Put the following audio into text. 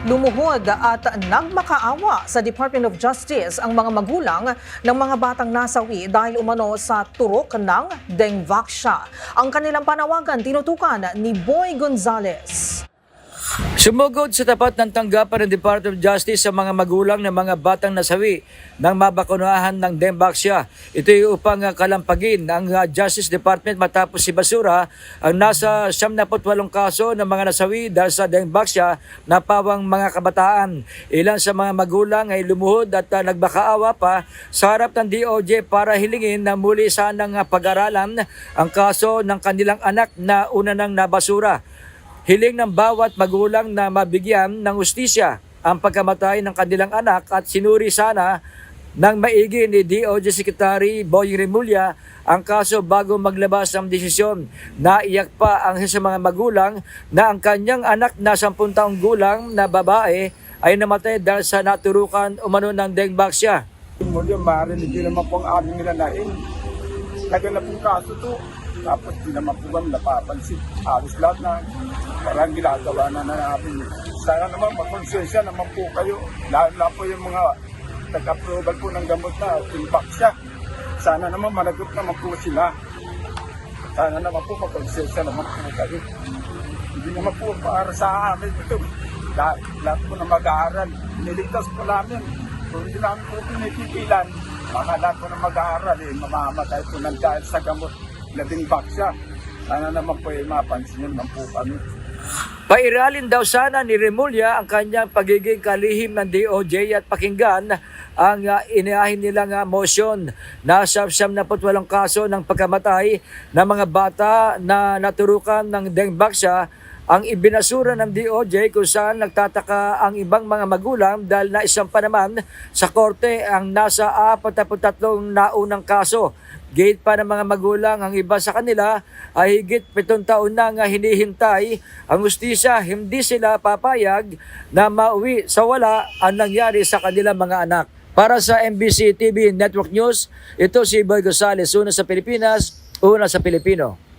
Lumuhod at nagmakaawa sa Department of Justice ang mga magulang ng mga batang nasawi dahil umano sa turok ng Dengvaksha. Ang kanilang panawagan tinutukan ni Boy Gonzales. Sumugod sa tapat ng tanggapan ng Department of Justice sa mga magulang ng mga batang nasawi ng mabakunahan ng Dembaksya. Ito ay upang kalampagin ang uh, Justice Department matapos si Basura ang nasa 78 kaso ng mga nasawi dahil sa Dembaksya na pawang mga kabataan. Ilan sa mga magulang ay lumuhod at uh, nagbakaawa pa sa harap ng DOJ para hilingin na muli sanang uh, pag-aralan ang kaso ng kanilang anak na una nang nabasura. Hiling ng bawat magulang na mabigyan ng ustisya ang pagkamatay ng kanilang anak at sinuri sana ng maigi ni DOJ Secretary Boy Remulla ang kaso bago maglabas ng desisyon. Naiyak pa ang isa sa mga magulang na ang kanyang anak na 10 taong gulang na babae ay namatay dahil sa naturukan umano ng dengbaksia. Muli, marinig din naman po ang aming nilalain. Tagal na pong kaso to. Tapos di naman po kami napapansin. Alis lahat na parang ginagawa na na namin. Sana naman makonsensya naman po kayo. Lalo na po yung mga nag-approval po ng gamot na impact siya. Sana naman managot naman po sila. Sana naman po makonsensya naman po kayo. Hindi naman po para sa amin ito. Lahat, lahat po na mag-aaral. Niligtas po namin. Kung hindi namin po pinipigilan, baka lahat po na mag-aaral, eh, mamamatay po ng dahil sa gamot na dingbaksa. Sana naman po eh, mapansin yun lang po kami. Pairalin daw sana ni Remulla ang kanyang pagiging kalihim ng DOJ at pakinggan ang uh, iniahin nilang uh, motion na siyam na walang kaso ng pagkamatay ng mga bata na naturukan ng Dengbaksya ang ibinasura ng DOJ kung saan nagtataka ang ibang mga magulang dahil naisampa naman sa korte ang nasa 43 naunang kaso. Gate pa ng mga magulang ang iba sa kanila ay higit pitong taon na nga hinihintay ang ustisya. Hindi sila papayag na mauwi sa wala ang nangyari sa kanilang mga anak. Para sa MBC TV Network News, ito si Boy Gonzales, una sa Pilipinas, una sa Pilipino.